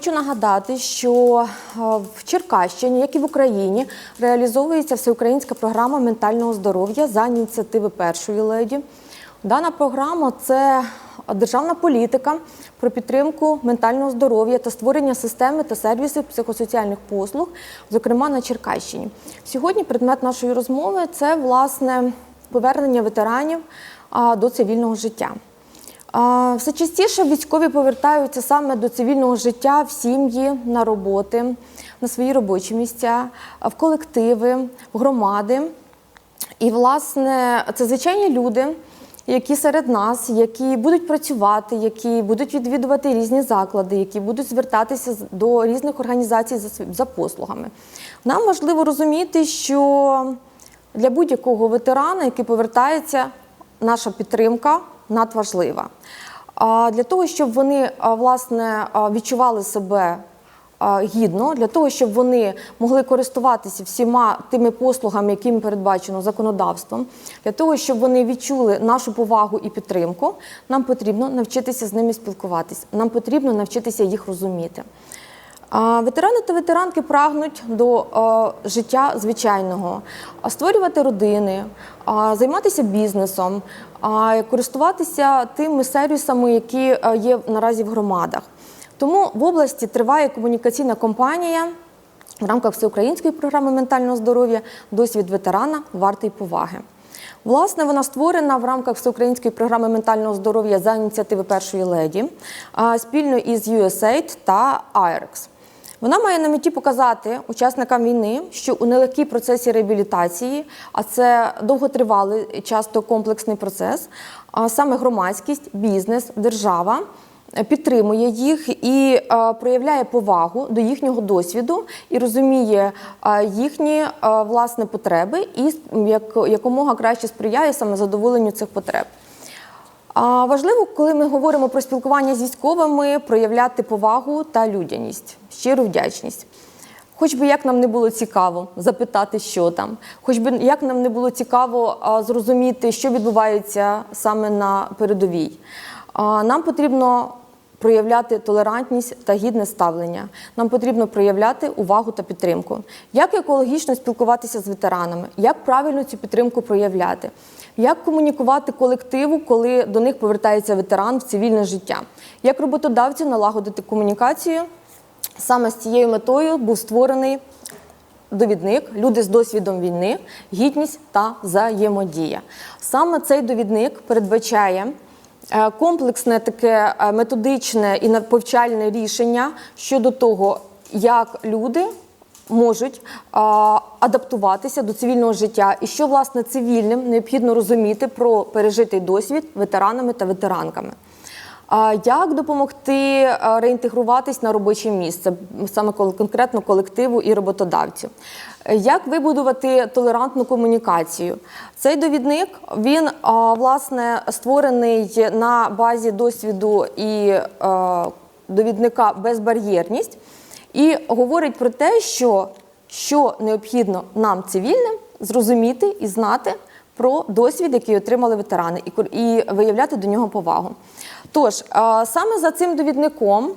Хочу нагадати, що е, в Черкащині, як і в Україні, реалізовується всеукраїнська програма ментального здоров'я за ініціативи першої леді. Дана програма це державна політика про підтримку ментального здоров'я та створення системи та сервісів психосоціальних послуг, зокрема на Черкащині. Сьогодні предмет нашої розмови це власне повернення ветеранів до цивільного життя. Все частіше військові повертаються саме до цивільного життя в сім'ї, на роботи, на свої робочі місця, в колективи, в громади. І, власне, це звичайні люди, які серед нас, які будуть працювати, які будуть відвідувати різні заклади, які будуть звертатися до різних організацій за, за послугами. Нам важливо розуміти, що для будь-якого ветерана, який повертається, наша підтримка надважлива. Для того, щоб вони власне відчували себе гідно для того, щоб вони могли користуватися всіма тими послугами, які їм передбачено законодавством, для того, щоб вони відчули нашу повагу і підтримку, нам потрібно навчитися з ними спілкуватися. Нам потрібно навчитися їх розуміти. Ветерани та ветеранки прагнуть до е, життя звичайного, створювати родини, займатися бізнесом, користуватися тими сервісами, які е, є наразі в громадах. Тому в області триває комунікаційна кампанія в рамках всеукраїнської програми ментального здоров'я Досвід ветерана вартий поваги. Власне, вона створена в рамках всеукраїнської програми ментального здоров'я за ініціативи першої леді спільно із USAID та IREX. Вона має на меті показати учасникам війни, що у нелегкій процесі реабілітації, а це довготривалий, часто комплексний процес, а саме громадськість, бізнес, держава е, підтримує їх і е, проявляє повагу до їхнього досвіду і розуміє е, їхні власне потреби і якомога краще сприяє саме задоволенню цих потреб. А важливо, коли ми говоримо про спілкування з військовими, проявляти повагу та людяність, щиру вдячність. Хоч би як нам не було цікаво запитати, що там, хоч би як нам не було цікаво зрозуміти, що відбувається саме на передовій. Нам потрібно проявляти толерантність та гідне ставлення. Нам потрібно проявляти увагу та підтримку. Як екологічно спілкуватися з ветеранами, як правильно цю підтримку проявляти, як комунікувати колективу, коли до них повертається ветеран в цивільне життя, як роботодавцю налагодити комунікацію. Саме з цією метою був створений довідник Люди з досвідом війни, гідність та взаємодія. Саме цей довідник передбачає комплексне таке е, методичне і повчальне рішення щодо того, як люди можуть адаптуватися до цивільного життя, і що власне цивільним необхідно розуміти про пережитий досвід ветеранами та ветеранками. Як допомогти е, реінтегруватись на робоче місце, саме конкретно колективу і роботодавцю? Е, Як вибудувати толерантну комунікацію? Цей довідник він власне створений на базі досвіду і е, довідника безбар'єрність і говорить про те, що, що необхідно нам цивільним зрозуміти і знати про досвід, який отримали ветерани, і, виявляти до нього повагу. Тож, е, саме за цим довідником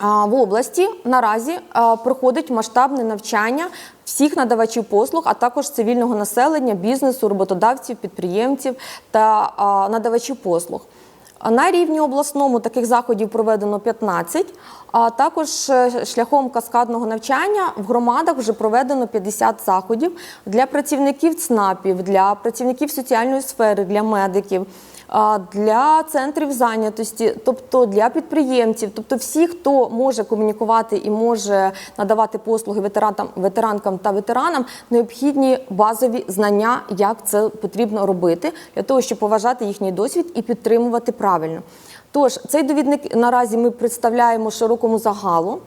В області наразі проходить масштабне навчання всіх надавачів послуг, а також цивільного населення, бізнесу, роботодавців, підприємців та надавачів послуг. На рівні обласному таких заходів проведено 15, а також е, шляхом каскадного навчання в громадах вже проведено 50 заходів для працівників ЦНАПів, для працівників соціальної сфери, для медиків для центрів зайнятості, тобто для підприємців, тобто всі, хто може комунікувати і може надавати послуги ветеранам, ветеранкам та ветеранам, необхідні базові знання, як це потрібно робити, для того, щоб поважати їхній досвід і підтримувати правильно. Тож цей довідник наразі ми представляємо широкому загалу.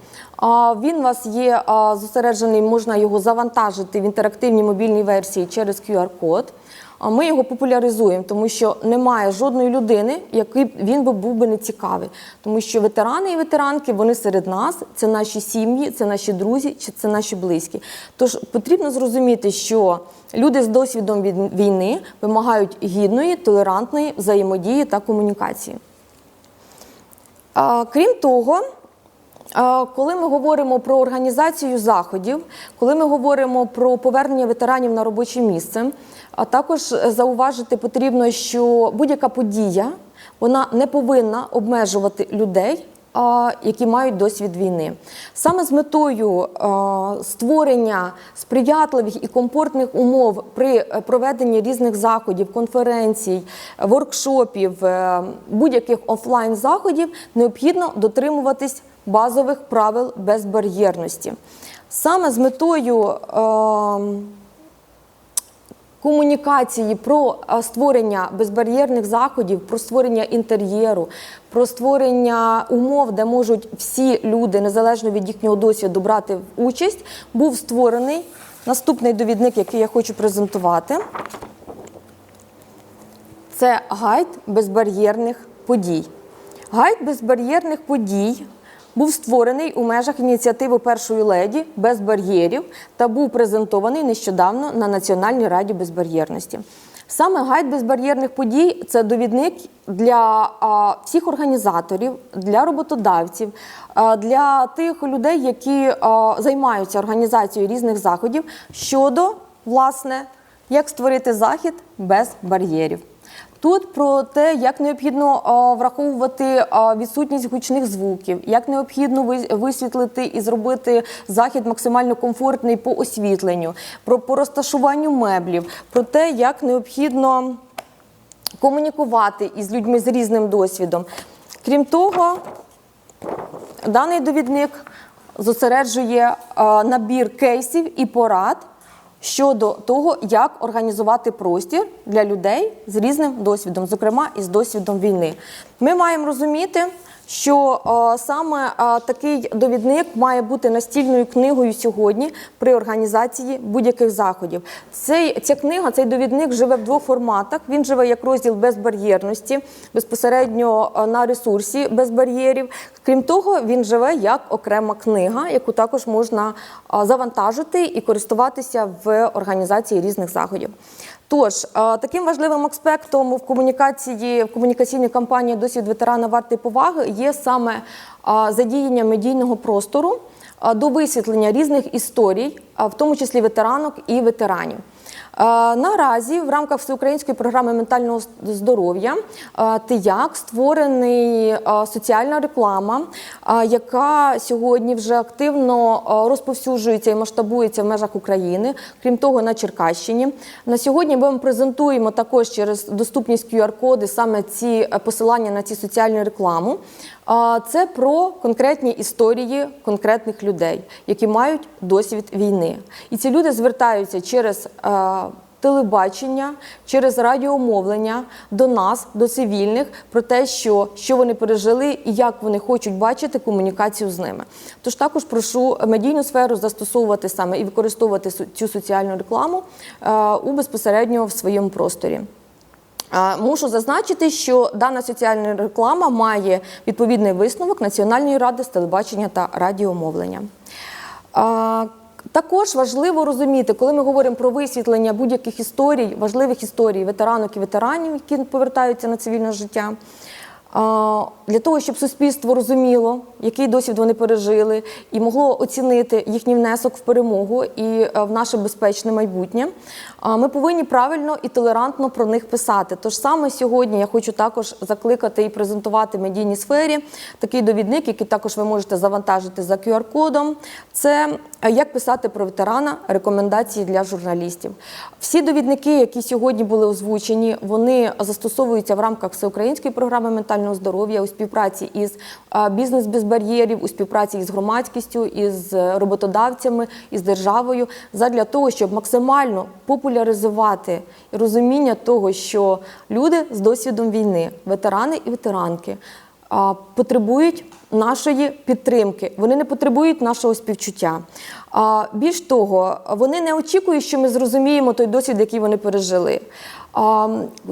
Він у вас є зосереджений, можна його завантажити в інтерактивній мобільній версії через QR-код. А Ми його популяризуємо, тому що немає жодної людини, який він би був би не цікавий. Тому що ветерани і ветеранки вони серед нас, це наші сім'ї, це наші друзі, чи це наші близькі. Тож потрібно зрозуміти, що люди з досвідом від війни вимагають гідної, толерантної взаємодії та комунікації. Крім того, коли ми говоримо про організацію заходів, коли ми говоримо про повернення ветеранів на робоче місце, а також зауважити потрібно, що будь-яка подія вона не повинна обмежувати людей. Які мають досвід війни, саме з метою е, створення сприятливих і комфортних умов при е, проведенні різних заходів, конференцій, воркшопів, е, будь-яких офлайн заходів необхідно дотримуватись базових правил безбар'єрності. Саме з метою комунікації про е, створення безбар'єрних заходів, про створення інтер'єру, про створення умов, де можуть всі люди, незалежно від їхнього досвіду, брати участь, був створений наступний довідник, який я хочу презентувати. Це гайд безбар'єрних подій. Гайд безбар'єрних подій був створений у межах ініціативи першої леді без бар'єрів та був презентований нещодавно на Національній раді безбар'єрності. Саме гайд безбар'єрних подій це довідник для а, всіх організаторів, для роботодавців, а, для тих людей, які а, займаються організацією різних заходів щодо власне як створити захід без бар'єрів. Тут про те, як необхідно враховувати відсутність гучних звуків, як необхідно висвітлити і зробити захід максимально комфортний по освітленню, про по меблів, про те, як необхідно комунікувати із людьми з різним досвідом. Крім того, Даний довідник зосереджує набір кейсів і порад щодо того, як організувати простір для людей з різним досвідом, зокрема із досвідом війни. Ми маємо розуміти, що е, саме е, такий довідник має бути настільною книгою сьогодні при організації будь-яких заходів. Цей, ця книга, цей довідник живе в двох форматах. Він живе як розділ безбар'єрності, безпосередньо е, на ресурсі без бар'єрів. Крім того, він живе як окрема книга, яку також можна завантажити і користуватися в організації різних заходів. Тож таким важливим аспектом в комунікації в комунікаційній кампанії досвід ветерана варти поваги є саме задіяння медійного простору до висвітлення різних історій, в тому числі ветеранок і ветеранів. Е, Наразі в рамках всеукраїнської програми ментального здоров'я е, ТИЯК створений е, соціальна реклама, яка сьогодні вже активно розповсюджується і масштабується в межах України, крім того, на Черкащині. На сьогодні ми презентуємо також через доступність QR-коди саме ці посилання на ці соціальну рекламу. А, Це про конкретні історії конкретних людей, які мають досвід війни. І ці люди звертаються через е, телебачення, через радіомовлення до нас, до цивільних, про те, що, що вони пережили і як вони хочуть бачити комунікацію з ними. Тож також прошу медійну сферу застосовувати саме і використовувати цю соціальну рекламу е, у безпосередньо в своєму просторі. Мушу зазначити, що дана соціальна реклама має відповідний висновок Національної ради з телебачення та радіомовлення. Також важливо розуміти, коли ми говоримо про висвітлення будь-яких історій, важливих історій ветеранок і ветеранів, які повертаються на цивільне життя. Для того, щоб суспільство розуміло, який досвід вони пережили, і могло оцінити їхній внесок в перемогу і е, в наше безпечне майбутнє, ми повинні правильно і толерантно про них писати. Тож саме сьогодні я хочу також закликати і презентувати в медійній сфері такий довідник, який також ви можете завантажити за QR-кодом. Це як писати про ветерана рекомендації для журналістів. Всі довідники, які сьогодні були озвучені, вони застосовуються в рамках всеукраїнської програми ментального здоров'я у співпраці із е, бізнес без бар'єрів, у співпраці із громадськістю, із е, роботодавцями, із державою, задля того, щоб максимально популяризувати розуміння того, що люди з досвідом війни, ветерани і ветеранки, потребують нашої підтримки. Вони не потребують нашого співчуття. Більш того, вони не очікують, що ми зрозуміємо той досвід, який вони пережили.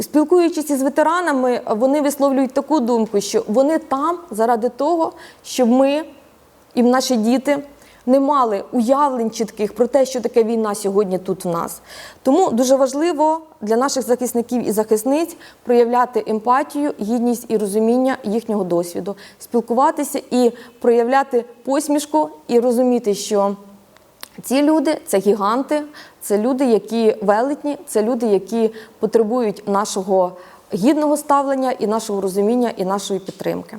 Спілкуючись із ветеранами, вони висловлюють таку думку, що вони там заради того, щоб ми і наші діти не мали уявлень чітких про те, що таке війна сьогодні тут в нас. Тому дуже важливо для наших захисників і захисниць проявляти емпатію, гідність і розуміння їхнього досвіду, спілкуватися і проявляти посмішку і розуміти, що ці люди це гіганти, це люди, які велетні, це люди, які потребують нашого гідного ставлення і нашого розуміння і нашої підтримки.